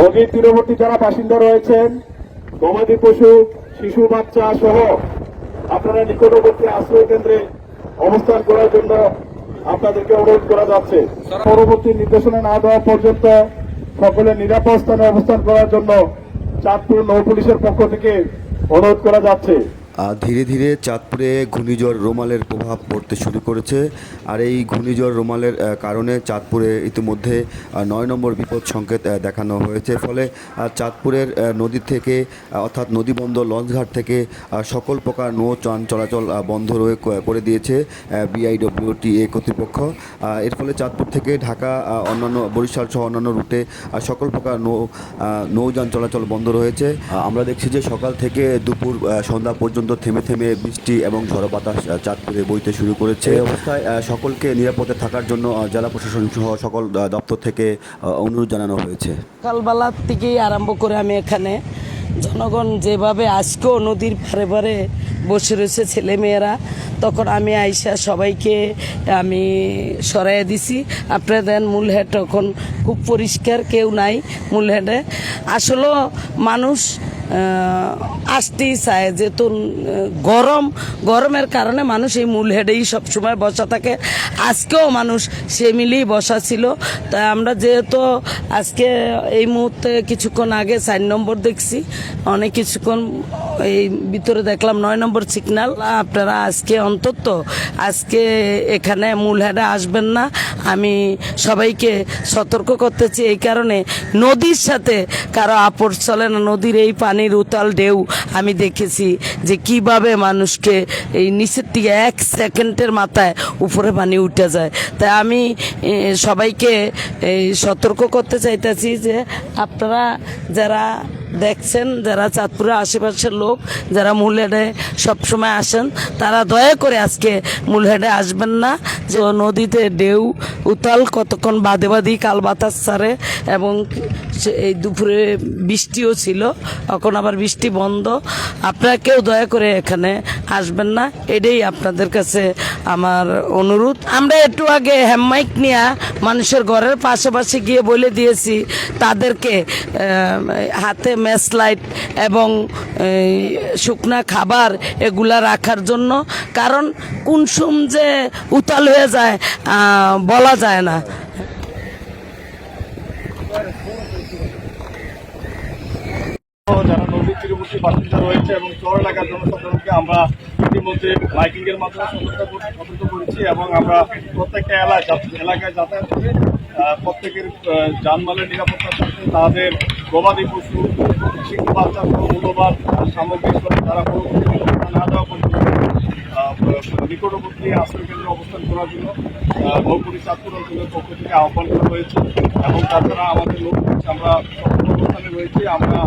নদীর তীরবর্তী যারা বাসিন্দা রয়েছেন, গবাদি পশু, শিশু, বাচ্চা সহ আপনারা নিকটবর্তী আশ্রয় কেন্দ্রে অবস্থান করার জন্য আপনাদেরকে অনুরোধ করা যাচ্ছে। পরবর্তী নির্দেশনা না দেওয়া পর্যন্ত সকলে নিরাপদ স্থানে অবস্থান করার জন্য চাঁদপুর নৌ পুলিশের পক্ষ থেকে অনুরোধ করা যাচ্ছে। আর ধীরে ধীরে চাঁদপুরে ঘূর্ণিঝড় রোমালের প্রভাব পড়তে শুরু করেছে। আর এই ঘূর্ণিঝড় রোমালের কারণে চাঁদপুরে ইতিমধ্যে নয় নম্বর বিপদ সংকেত দেখানো হয়েছে। ফলে চাঁদপুরের নদী থেকে অর্থাৎ নদীবন্দর লঞ্চঘাট থেকে সকল প্রকার নৌ চান চলাচল বন্ধ রয়ে করে দিয়েছে বিআইডব্লিউটি এ কর্তৃপক্ষ। এর ফলে চাঁদপুর থেকে ঢাকা অন্যান্য বরিশাল সহ অন্যান্য রুটে সকল প্রকার নৌ নৌযান চলাচল বন্ধ রয়েছে। আমরা দেখছি যে সকাল থেকে দুপুর সন্ধ্যা পর্যন্ত থেমে থেমে বৃষ্টি এবং ঝড়ো বাতাস চাঁদপুরে বইতে শুরু করেছে। এই অবস্থায় সকলকে নিরাপদে থাকার জন্য জেলা প্রশাসন সহ সকল দপ্তর থেকে অনুরোধ জানানো হয়েছে। সকালবেলার থেকেই আরম্ভ করে আমি এখানে জনগণ যেভাবে আজকেও নদীর পারে পারে বসে রয়েছে ছেলেমেয়েরা তখন আমি আইসা সবাইকে আমি সরাইয়া দিছি। আপনারা দেন মূলহেড তখন খুব পরিষ্কার কেউ নাই মূলহেডে আসলেও মানুষ আসতেই চায় যেহেতু গরম গরমের কারণে মানুষ এই মূল হেডেই সবসময় বসা থাকে। আজকেও মানুষ সে মিলেই বসা ছিল। তাই আমরা যেহেতু আজকে এই মুহূর্তে কিছুক্ষণ আগে চার নম্বর দেখছি। অনেক কিছুক্ষণ এই ভিতরে দেখলাম নয় নম্বর সিগনাল আপনারা আজকে অন্তত, আজকে এখানে মূল হেডে আসবেন না। আমি সবাইকে সতর্ক করতেছি এই কারণে নদীর সাথে কারও আপড় চলে না। নদীর এই পানির উতাল ঢেউ আমি দেখেছি যে কীভাবে মানুষকে এই নিচের দিকে এক সেকেন্ডের মাথায় উপরে পানি উঠে যায়। তাই আমি সবাইকে সতর্ক করতে চাইতেছি যে আপনারা যারা দেখছেন যারা চাঁদপুরের আশেপাশের লোক, যারা মূলহেডে সবসময় আসেন, তারা দয়া করে আজকে মূলহেডে আসবেন না। যে নদীতে ঢেউ উতাল, কতক্ষণ বাদে বাদি কাল বাতাস ছাড়ে এবং এই দুপুরে বৃষ্টিও ছিল, এখন আবার বৃষ্টি বন্ধ। আপনারা কেউ দয়া করে এখানে আসবেন না, এটাই আপনাদের কাছে আমার অনুরোধ। আমরা একটু আগে হ্যামাইক নিয়ে মানুষের ঘরের পাশাপাশি গিয়ে বলে দিয়েছি, তাদেরকে হাতে লাইট এবং শুকনা খাবার এগুলা রাখার জন্য। কারণ কুনসুম যে উতাল হয়ে যায় বলা যায় না। যারা নদীর তীরবর্তী বাসিন্দা রয়েছে এবং চর এলাকার জনসাধারণকে আমরা ইতিমধ্যে বাইকিং এর মাধ্যমে সতর্ক করেছি এবং আমরা প্রত্যেকটা এলাকা এলাকায় যাতায়াত করে প্রত্যেকের যানবাহনের নিরাপত্তার সাথে তাদের গবাদি পশু, শিশু বাচ্চা সহ মূল্যবান সামগ্রী তারা নিরাপত্তা না দেওয়া নিকটবর্তী আশ্রয় কেন্দ্রে অবস্থান করার জন্য নৌপুরি চাঁদপুর অঞ্চলের পক্ষ থেকে আহ্বান করা হয়েছে এবং তাছাড়া আমাদের লোক আমরা অবস্থানে রয়েছি আমরা